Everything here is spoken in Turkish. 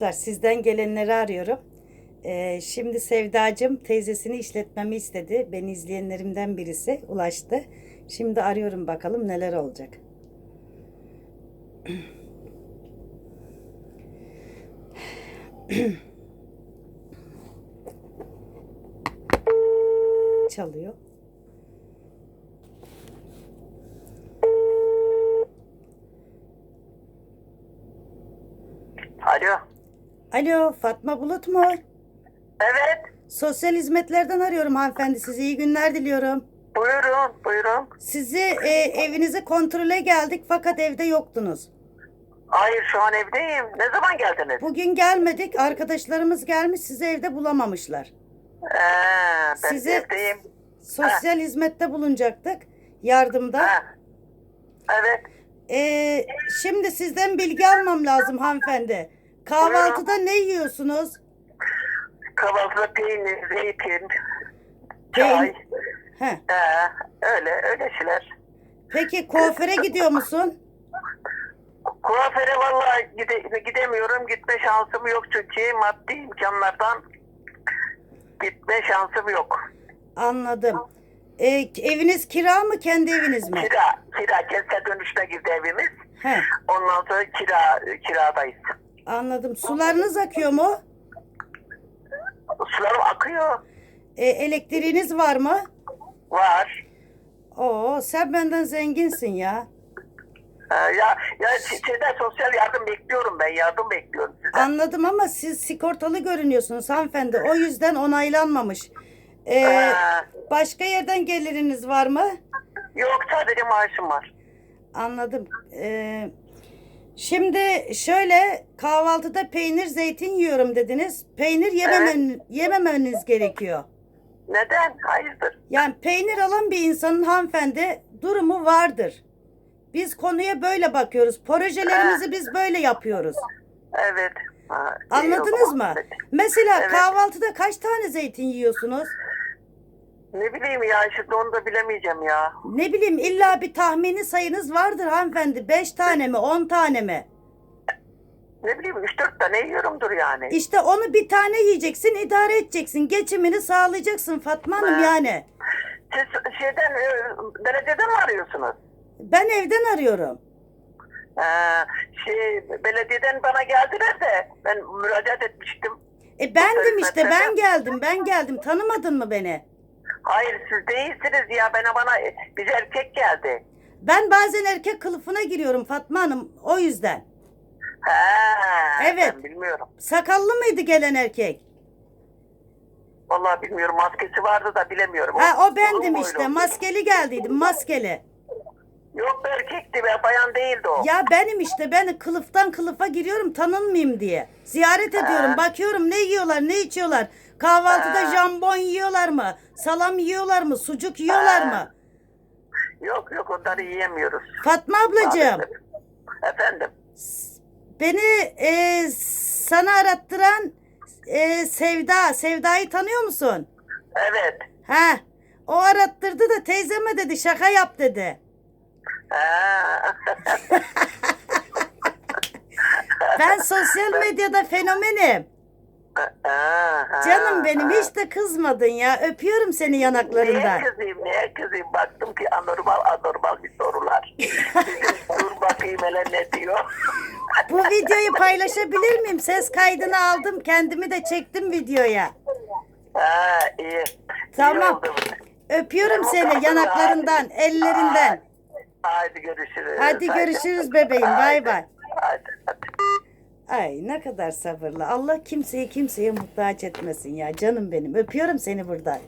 Arkadaşlar, Sizden gelenleri arıyorum. Ee, şimdi Sevdacığım teyzesini işletmemi istedi. Beni izleyenlerimden birisi ulaştı. Şimdi arıyorum bakalım neler olacak. Çalıyor. Alo. Alo Fatma Bulut mu? Evet. Sosyal hizmetlerden arıyorum hanımefendi. Size iyi günler diliyorum. Buyurun, buyurun. Sizi e, evinizi kontrole geldik fakat evde yoktunuz. Hayır şu an evdeyim. Ne zaman geldiniz? Bugün gelmedik. Arkadaşlarımız gelmiş sizi evde bulamamışlar. Ee, ben Sizi- evdeyim. Sosyal hizmette bulunacaktık. Yardımda. Ha. Evet. E, şimdi sizden bilgi almam lazım hanımefendi. Kahvaltıda ne yiyorsunuz? Kahvaltıda peynir, zeytin, çay. Ee, öyle, öyle şeyler. Peki kuaföre gidiyor musun? Kuaföre vallahi gide, gidemiyorum. Gitme şansım yok çünkü maddi imkanlardan gitme şansım yok. Anladım. E, eviniz kira mı kendi eviniz mi? Kira, kira. Kese dönüşte girdi evimiz. He, Ondan sonra kira, kiradayız. Anladım. Sularınız akıyor mu? Sularım akıyor. E, elektriğiniz var mı? Var. Oo, sen benden zenginsin ya. Ee, ya ya şeyden sosyal yardım bekliyorum ben. Yardım bekliyorum sizden. Anladım ama siz sigortalı görünüyorsunuz hanımefendi. O yüzden onaylanmamış. Ee, Ee, başka yerden geliriniz var mı? yok sadece maaşım var. Anladım. Ee, şimdi şöyle kahvaltıda peynir zeytin yiyorum dediniz. Peynir yememen, yememeniz gerekiyor. Neden? Hayırdır? Yani peynir alan bir insanın hanımefendi durumu vardır. Biz konuya böyle bakıyoruz. Projelerimizi biz böyle yapıyoruz. Evet. Ha, iyi o Anladınız zaman. mı? Mesela Evet. kahvaltıda kaç tane zeytin yiyorsunuz? Ne bileyim ya şimdi onu da bilemeyeceğim ya. Ne bileyim illa bir tahmini sayınız vardır hanımefendi. Beş tane mi on tane mi? Ne bileyim 3-4 tane yiyorumdur yani. İşte onu bir tane yiyeceksin idare edeceksin. Geçimini sağlayacaksın Fatma Hanım Ha. yani. Siz şeyden e, belediyeden mi arıyorsunuz? Ben evden arıyorum. Ee, şey belediyeden bana geldiler de ben müracaat etmiştim. E bendim işte ben geldim ben geldim. Tanımadın mı beni? Hayır siz değilsiniz ya bana bana bir erkek geldi. Ben bazen erkek kılıfına giriyorum Fatma Hanım o yüzden. Ha, Evet. Ben bilmiyorum. Sakallı mıydı gelen erkek? Vallahi bilmiyorum maskesi vardı da bilemiyorum. Ha o Uzun bendim boylu. işte maskeli geldiydim maskeli. Yok erkekti be bayan değildi o. Ya benim işte ben kılıftan kılıfa giriyorum tanınmayayım diye. Ziyaret ediyorum bakıyorum ne yiyorlar ne içiyorlar. Kahvaltıda Ha. jambon yiyorlar mı? Salam yiyorlar mı? Sucuk yiyorlar Ha. mı? Yok yok onları yiyemiyoruz. Fatma ablacığım Maalesef. Efendim. beni e, sana arattıran e, Sevda. Sevda'yı tanıyor musun? Evet. Ha, o arattırdı da teyzeme dedi şaka yap dedi. Ha. Ben sosyal medyada fenomenim. Ha, Canım benim ha. hiç de kızmadın ya. Öpüyorum seni Niye yanaklarından. kızayım, niye kızayım? Baktım ki anormal anormal bir sorular. Dur bakayım hele ne diyor. Bu videoyu paylaşabilir miyim? Ses kaydını aldım. Kendimi de çektim videoya. Ha iyi. Tamam. İyi oldu. Öpüyorum seni yanaklarından, ellerinden. Hadi görüşürüz. Hadi görüşürüz bebeğim. Bay bay. Ay ne kadar sabırlı. Allah kimseyi kimseye muhtaç etmesin ya. Canım benim. Öpüyorum seni buradan.